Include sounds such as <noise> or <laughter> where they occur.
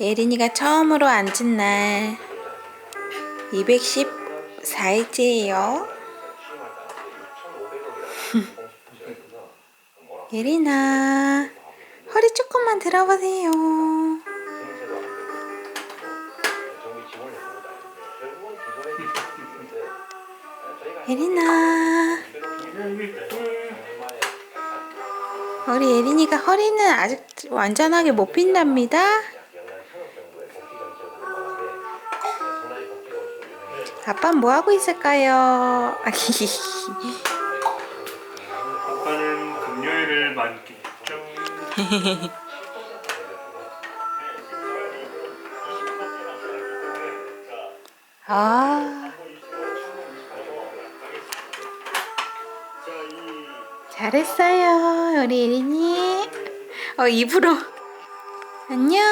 예린이가 처음으로 앉은 날 214일째예요. <laughs> 예린아, 허리 조금만 들어보세요. 예린아, 우리 예린이가 허리는 아직 완전하게 못 핀답니다. 아빠는 뭐 하고 있을까요? 아빠는 금요일을 만끽했죠. 아, 잘했어요, 우리 예린이. 어, 입으로. 안녕.